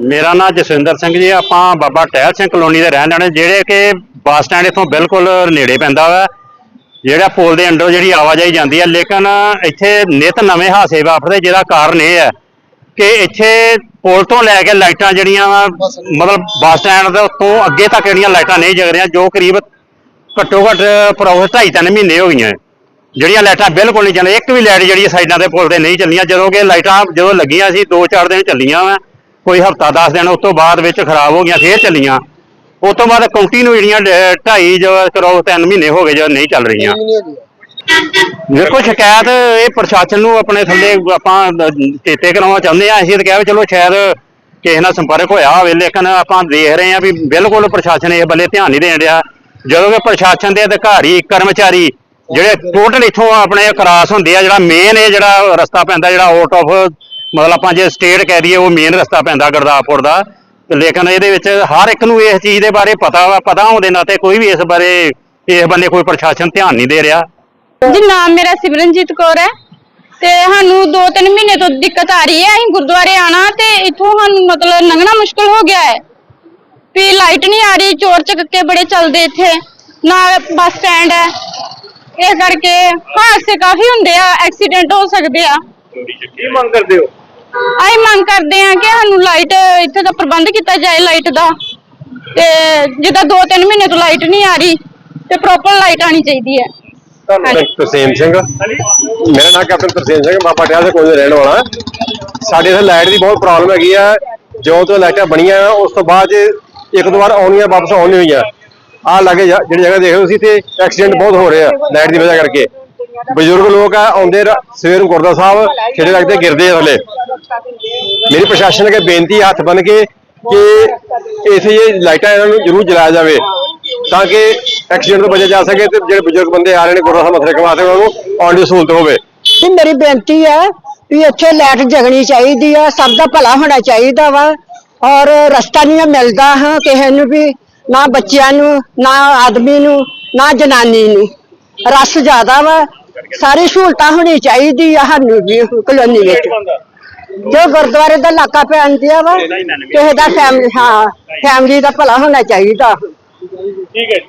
ਮੇਰਾ ਨਾਮ ਜਸਵਿੰਦਰ ਸਿੰਘ ਜੀ, ਆਪਾਂ ਬਾਬਾ ਟਹਿਲ ਸਿੰਘ ਕਲੋਨੀ ਦੇ ਰਹਿਣ ਵਾਲੇ ਜਿਹੜੇ ਕਿ ਬੱਸ ਸਟੈਂਡ ਇਥੋਂ ਬਿਲਕੁਲ ਨੇੜੇ ਪੈਂਦਾ ਵਾ। ਜਿਹੜਾ ਪੁਲ ਦੇ ਅੰਡਰ ਜਿਹੜੀ ਆਵਾਜਾਈ ਜਾਂਦੀ ਹੈ ਲੇਕਿਨ ਇੱਥੇ ਨਿਤ ਨਵੇਂ ਹਾਸੇ ਵਾਪਰਦੇ, ਜਿਹਦਾ ਕਾਰਨ ਇਹ ਹੈ ਕਿ ਇੱਥੇ ਪੁਲ ਤੋਂ ਲੈ ਕੇ ਲਾਈਟਾਂ ਜਿਹੜੀਆਂ ਵਾ, ਮਤਲਬ ਬੱਸ ਸਟੈਂਡ ਦੇ ਤੋਂ ਅੱਗੇ ਤੱਕ ਜਿਹੜੀਆਂ ਲਾਈਟਾਂ ਨਹੀਂ ਜਗ ਰਹੀਆਂ, ਜੋ ਕਰੀਬ ਘੱਟੋ ਘੱਟ ਪ੍ਰੋਸੈਸ ਢਾਈ ਤਿੰਨ ਮਹੀਨੇ ਹੋ ਗਈਆਂ। ਜਿਹੜੀਆਂ ਲਾਈਟਾਂ ਬਿਲਕੁਲ ਨਹੀਂ ਚੱਲੀਆਂ, ਇੱਕ ਵੀ ਲਾਈਟ ਜਿਹੜੀ ਸਾਈਡਾਂ ਦੇ ਪੁਲ ਤੇ ਨਹੀਂ ਚੱਲੀਆਂ, ਜਦੋਂ ਕਿ ਲਾਈਟਾਂ ਜਦੋਂ ਲੱਗੀਆਂ ਸੀ 2-4 ਦਿਨ ਚੱਲੀਆਂ ਵਾ। ਕੋਈ ਹਫਤਾ 10 ਦਿਨ ਉਸ ਤੋਂ ਬਾਅਦ ਵਿੱਚ ਖਰਾਬ ਹੋ ਗਈਆਂ ਫੇਰ ਚੱਲੀਆਂ। ਉਸ ਤੋਂ ਬਾਅਦ ਕੰਟੀਨਿਊ ਜਿਹੜੀਆਂ ਢ- ਢਾਈ ਜੋ ਕਰੋ ਤਿੰਨ ਮਹੀਨੇ ਹੋ ਗਏ ਜੋ ਨਹੀਂ ਚੱਲ ਰਹੀਆਂ। ਦੇਖੋ ਸ਼ਿਕਾਇਤ ਇਹ ਪ੍ਰਸ਼ਾਸਨ ਨੂੰ ਆਪਣੇ ਥੱਲੇ ਆਪਾਂ ਚੇਤੇ ਕਰਾਉਣਾ ਚਾਹੁੰਦੇ ਆ ਅਸੀਂ ਤਾਂ ਕਿਹਾ ਵੀ ਚਲੋ ਸ਼ਾਇਦ ਕਿਸੇ ਨਾਲ ਸੰਪਰਕ ਹੋਇਆ ਹੋਵੇ ਲੇਕਿਨ ਆਪਾਂ ਦੇਖ ਰਹੇ ਆ ਵੀ ਬਿਲਕੁਲ ਪ੍ਰਸ਼ਾਸਨ ਇਸ ਬੱਲੇ ਧਿਆਨ ਨਹੀਂ ਦੇਣ ਰਿਹਾ। ਜਦੋਂ ਕਿ ਪ੍ਰਸ਼ਾਸਨ ਦੇ ਅਧਿਕਾਰੀ ਕਰਮਚਾਰੀ ਜਿਹੜੇ ਟੋਟਲ ਇਥੋਂ ਆਪਣੇ ਕਰਾਸ ਹੁੰਦੇ ਆ ਜਿਹੜਾ ਮੇਨ ਇਹ ਜਿਹੜਾ ਰਸਤਾ ਪੈਂਦਾ ਜਿਹੜਾ ਆਊਟ ਆਫ ਮਤਲਬ ਆਪਾਂ ਜੇ ਸਟੇਟ ਕਹਿ ਦਈਏ ਉਹ ਮੇਨ ਰਸਤਾ ਪੈਂਦਾ ਗੁਰਦਾਸਪੁਰ ਦਾ। ਤੇ ਲੇਕਿਨ ਇਹਦੇ ਵਿੱਚ ਹਰ ਇੱਕ ਨੂੰ ਇਸ ਚੀਜ਼ ਦੇ ਬਾਰੇ ਪਤਾ ਵਾ ਪਤਾ ਹੋਣ ਦੇ ਨਾਤੇ ਕੋਈ ਵੀ ਇਸ ਬਾਰੇ ਇਸ ਬੰਨੇ ਕੋਈ ਪ੍ਰਸ਼ਾਸਨ ਧਿਆਨ ਨਹੀਂ ਦੇ ਰਿਹਾ। ਜੀ ਨਾਮ ਮੇਰਾ ਸਿਮਰਨਜੀਤ ਕੌਰ ਹੈ। ਤੇ ਸਾਨੂੰ 2-3 ਮਹੀਨੇ ਤੋਂ ਦਿੱਕਤ ਆ ਰਹੀ ਹੈ। ਅਸੀਂ ਗੁਰਦੁਆਰੇ ਆਣਾ ਤੇ ਇੱਥੋਂ ਸਾਨੂੰ ਮਤਲਬ ਲੰਘਣਾ ਮੁਸ਼ਕਲ ਹੋ ਗਿਆ ਹੈ। ਵੀ ਲਾਈਟ ਨਹੀਂ ਆ ਰਹੀ ਚੋਰ ਚੱਕੇ ਬੜੇ ਚੱਲਦੇ ਇੱਥੇ। ਨਾ ਬੱਸ ਸਟੈਂਡ ਹੈ। ਇਸ ਕਰਕੇ ਹਾਦਸੇ ਕਾਫੀ ਹੁੰਦੇ ਆ ਐਕਸੀਡੈਂਟ ਹੋ ਸਕਦੇ ਆ। ਕੀ ਮੰਗ ਕਰਦੇ ਹੋ? ਅਸੀਂ ਮੰਗ ਕਰਦੇ ਆ ਕਿ ਸਾਨੂੰ ਲਾਈਟ ਇੱਥੇ ਦਾ ਪ੍ਰਬੰਧ ਕੀਤਾ ਜਾਏ ਲਾਈਟ ਦਾ। ਤੇ ਜਿੱਦਾਂ 2-3 ਮਹੀਨੇ ਤੋਂ ਲਾਈਟ ਨਹੀਂ ਆ ਰਹੀ ਤੇ ਪ੍ਰੋਪਰ ਲਾਈਟ ਆਣੀ ਚਾਹੀਦੀ ਹੈ। ਧੰਨਵਾਦ ਤਰਸੇਮ ਸਿੰਘ। ਮੇਰਾ ਨਾਮ ਕੈਪਟਨ ਤਰਸੇਮ ਸਿੰਘ ਬਾਬਾ ਟਿਆਲ ਦੇ ਕੋਲ ਦੇ ਰਹਿਣ ਵਾਲਾ। ਸਾਡੇ ਇੱਥੇ ਲਾਈਟ ਦੀ ਬਹੁਤ ਪ੍ਰੋਬਲਮ ਹੈਗੀ ਆ। ਜਦੋਂ ਤੋਂ ਲਾਈਟਾਂ ਬਣੀਆਂ ਉਸ ਤੋਂ ਬਾਅਦ 'ਚ ਇੱਕ ਦੋ ਵਾਰ ਆਉਣੀਆਂ ਵਾਪਸ ਆਉਣ ਨਹੀਂ ਹੋਈਆਂ। ਆ ਲੱਗੇ ਜਾ- ਜਿਹੜੀ ਜਗ੍ਹਾ ਦੇਖ ਰਹੇ ਹੋ ਤੁਸੀਂ ਤੇ ਐਕਸੀਡੈਂਟ ਬਹੁਤ ਹੋ ਰਹੇ ਆ ਲਾਈਟ ਦੀ ਵਜ੍ਹਾ ਕਰਕੇ। ਬਜ਼ੁਰਗ ਲੋਕ ਆ ਆਉਂਦੇ ਰ- ਸਵੇਰ ਨੂੰ ਗੁਰਦਾ ਸਾਹਿਬ ਛੇੜੇ ਲੱਗਦੇ ਗਿਰਦੇ ਆ ਥੱਲੇ। ਮੇਰੀ ਪ੍ਰਸ਼ਾਸਨ ਅੱਗੇ ਬੇਨਤੀ ਹੱਥ ਬਨ ਕੇ ਕਿ ਇਥੇ ਇਹ ਲਾਈਟਾਂ ਇਹਨਾਂ ਨੂੰ ਜ਼ਰੂਰ ਜਲਾਇਆ ਜਾਵੇ ਤਾਂ ਕਿ ਐਕਸੀਡੈਂਟ ਤੋਂ ਬਚਿਆ ਜਾ ਸਕੇ ਤੇ ਜਿਹੜੇ ਬਜ਼ੁਰਗ ਬੰਦੇ ਆ ਰਹੇ ਨੇ ਗੁਰਦਾ ਮੱਥੇ ਟੇਕਣ ਵਾਸਤੇ ਉਹਨਾਂ ਨੂੰ ਆਉਣ ਦੀ ਸਹੂਲਤ ਹੋਵੇ। ਜੀ ਮੇਰੀ ਬੇਨਤੀ ਹੈ ਵੀ ਇੱਥੇ ਲਾਈਟ ਜਗਣੀ ਚਾਹੀਦੀ ਆ, ਸਭ ਦਾ ਭਲਾ ਹੋਣਾ ਚਾਹੀਦਾ ਵਾ ਔਰ ਰਸਤਾ ਨਹੀਂ ਮਿਲਦਾ ਹਾਂ ਕਿਸੇ ਨੂੰ ਵੀ, ਨਾ ਬੱਚਿਆਂ ਨੂੰ, ਨਾ ਆਦਮੀ ਨੂੰ, ਨਾ ਜਨਾਨੀ ਨੂੰ। ਰਸ ਜ਼ਿਆਦਾ ਵਾ, ਸਾਰੀ ਸਹੂਲਤਾਂ ਹੋਣੀ ਚਾਹੀਦੀ ਆ ਸਾਨੂੰ ਵੀ, ਕਲੋਨੀ ਵਿੱਚ। ਜੋ ਗੁਰਦੁਆਰੇ ਦਾ ਇਲਾਕਾ ਪੈਂਦਾ ਵਾ ਕਿਸੇ ਦਾ ਫੈਮਿਲੀ ਹਾਂ ਫੈਮਿਲੀ ਦਾ ਭਲਾ ਹੋਣਾ ਚਾਹੀਦਾ ਠੀਕ ਹੈ ਜੀ।